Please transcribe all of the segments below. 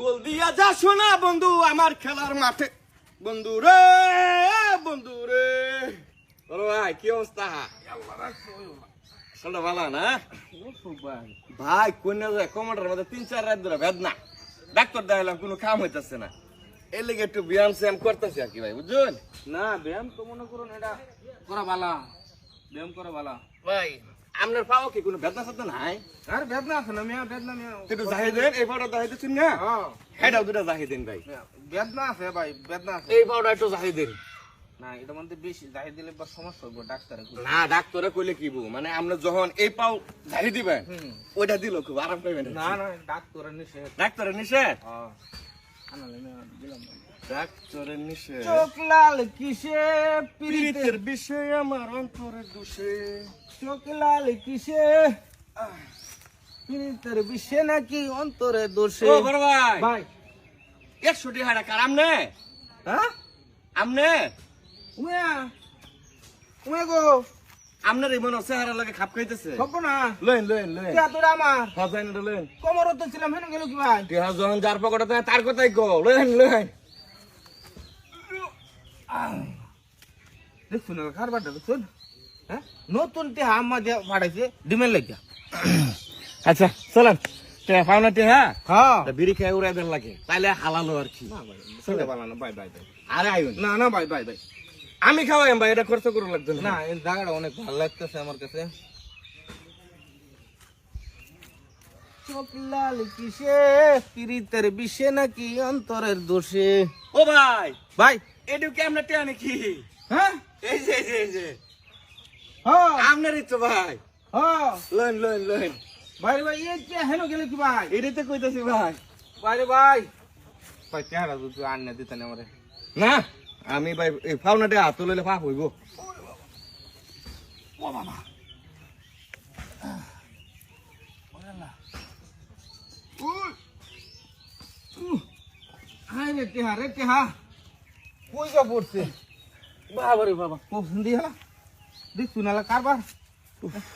গোল দিয়া যা শোনা বন্ধু আমার খেলার মাঠে। বন্ধু রে বন্ধু রে। বলো ভাই কি অবস্থা? আসলে ভালো না? ভাই কোন কমান্ডার মধ্যে তিন চার রাত ধরে বেদনা। ডাক্তার দেখালাম কোনো কাম হইতাছে না। এর লেগে একটু ব্যায়াম স্যায়াম করতেছি আর কি ভাই বুঝছেন? না ব্যায়াম তো মনে করুন এটা করা ভালা ব্যায়াম করা ভালা ভাই আপনার পাও কি কোনো বেদনা সাথে নাই? আর বেদনা আছে না মিয়া বেদনা মিয়া। একটু জাহিদ দেন এই পাউডার জাহিদ দিচ্ছেন না হ্যাঁ হেটাও দুটা জাহিদ দেন ভাই বেদনা আছে ভাই বেদনা আছে। এই পাউডার একটু জাহিদ দেন না এটা মধ্যে বেশি যাই দিলে বা সমস্যা হবে ডাক্তারে। না ডাক্তারে কইলে কি বউ? মানে আমরা যখন এই পাও জাহিদ দিবেন। ওইটা দিল খুব আরাম পাইবেন। না না ডাক্তারে নিষেধ। ডাক্তারের নিষেধ? হ্যাঁ আনালে দিলাম। না। ডাক্তারের নিষেধ চোখ লাল কিসে? পীড়িতের বিষয় আমার অন্তরে দোষে। চোখ লাল কিসে? পিরিতের বিষে নাকি অন্তরে দোষে? ও বড় ভাই। ভাই। একশো টাকা আমনে? হ্যাঁ? আমনে? উয়া। উয়া গো। এই মনে চেহারা লাগে খাপ খাইতেছে। সব না। লইন লইন লইন। টিয়া তোরা আমার। হজাইন লইন। কমর তো ছিলাম হেন গেল কি ভাই? যখন যার পকেটে তার কথাই লইন লইন। দেখুন খারবারটা দেখুন হ্যাঁ? নতুন টিহা আম্মা যে ভাড়াইছে ডিমের লাগিয়া আচ্ছা চলেন। টিহা টিহা হ্যাঁ? বিড়ি খেয়ে উড়াই দেন লাগে। তাইলে হালালো আর কি। চলে বানানো বাই বাই বাই। আরে না। না বাই বাই আমি খাওয়াই ভাই এটা খরচ করে লাগতো না। এই জায়গাটা অনেক ভালো লাগতেছে আমার কাছে। চোখ লাল কিসে? পিরিতের বিষে নাকি অন্তরের দোষে? ও ভাই! ভাই! এটু কি আমরা টিহা নাকি? হ্যাঁ? এই যে এই যে এই যে। হ্যাঁ। আপনারই তো ভাই। হ্যাঁ। লইন লইন লইন। ভাই ভাই এই যে হেন গেল কি ভাই? এটাই তো কইতাছি ভাই। বাইরে ভাই। ভাই চেহারা দুটো আন্না দিতেন আমারে। না? আমি ভাই এই ফাউনাটে হাত তুললে পাপ হইব। হাই রে টেহা রে টেহা। কই পড়ছে? বাবা রে বাবা ও হিন্দি হলা দেখ শুনালা কারবার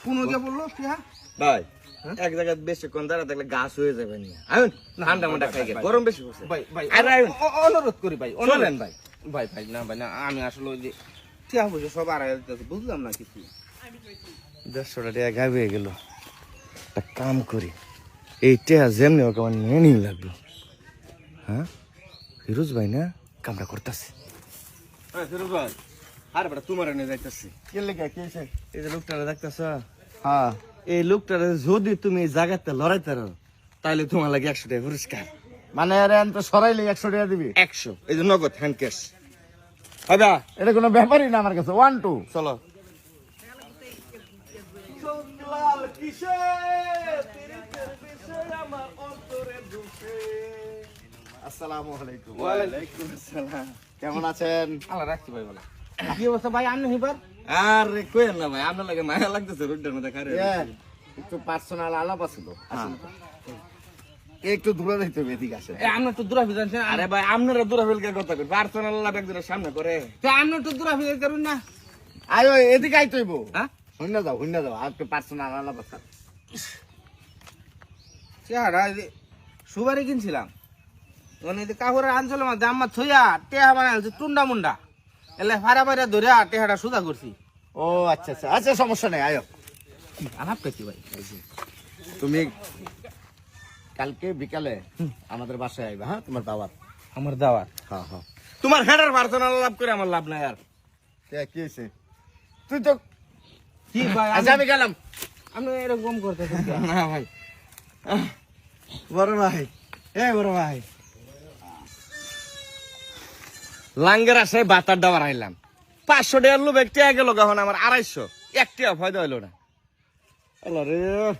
কোন যে বলল টেহা ভাই এক জায়গায় বেশি কোন দাঁড়া থাকলে গাছ হয়ে যাবে নি আয়ুন ঠান্ডা মান্ডা খাই গে গরম বেশি পড়ছে। ভাই ভাই আরে আয়ুন। অনুরোধ করি ভাই অনুরোধ। ভাই। ভাই ভাই না ভাই না আমি আসলে ওই যে টেহা বুঝে সব আর বুঝলাম না কিছু। দেড়শোটা টাকা গায়ে হয়ে গেল। একটা কাম করি এই টেহা যেমনি হোক আমার নিয়ে নিয়ে লাগল হ্যাঁ? ফিরোজ ভাই না কামটা করতেছে। হ্যাঁ ফিরোজ ভাই আরে বেটা তোমার এনে যাইতেছি। কে লেগে কে এসে? এই যে লোকটারে দেখতেছ? হ্যাঁ। এই লোকটারে যদি তুমি জায়গাতে লড়াইতে তাহলে তোমার লাগে একশো টাকা পুরস্কার। মানে আরে আমি তো সরাইলে একশো টাকা দিবি। একশো। এই যে নগদ হ্যান্ড ক্যাশ এটা কোনো ব্যাপারই না আমার কাছে। ওয়ান টু চলো। আসসালামু আলাইকুম। ওয়ালাইকুম আসসালাম। কেমন আছেন? আল্লাহ রাখছি ভাই কি অবস্থা ভাই? আরে কইেন না ভাই আপনার লাগে মায়া লাগতেছে মধ্যে খারে একটু পার্সোনাল আলাপ আছিল। তো। একটু দূরে যাইতে হবে এদিকে তো দূরা ভিজানছেন আরে ভাই আপনারা দূরা ফেলকে কথা কই পার্সোনাল লাভ একজনের সামনে করে। তে আপনি তো দূরা ভিজাই করুন না। আয় এদিকে হ্যাঁ? হইনা যাও হইনা যাও। আর একটু পার্সোনাল আলাপ আছে। চেহারা সুবারি কিনছিলাম। মানে কাপড়ের আনছিলাম জাম্মা থইয়া টেহা বানাইছে টুন্ডা মুন্ডা। এলে ফারা ফারা ধরে টেহাটা সুদা করছি। ও আচ্ছা আচ্ছা আচ্ছা সমস্যা নেই আয়ো। আলাপ করছি ভাই। তুমি কালকে বিকালে আমাদের বাসায় আইবা হ্যাঁ? তোমার বাবার আমার দাওয়াত। হ্যাঁ হ্যাঁ। তোমার হেডার পার্সোনাল লাভ করে আমার লাভ নাই আর। কে, কি হয়েছে তুই তো কি ভাই আচ্ছা আমি গেলাম। আপনি এরকম করতে? না ভাই। বড় ভাই। এ বড় ভাই। লাঙ্গের আসায় বাতার দাবার আইলাম। পাঁচশো টাকার লোক একটি গেল কখন আমার আড়াইশো। একটি ফায়দা হইল না। রে।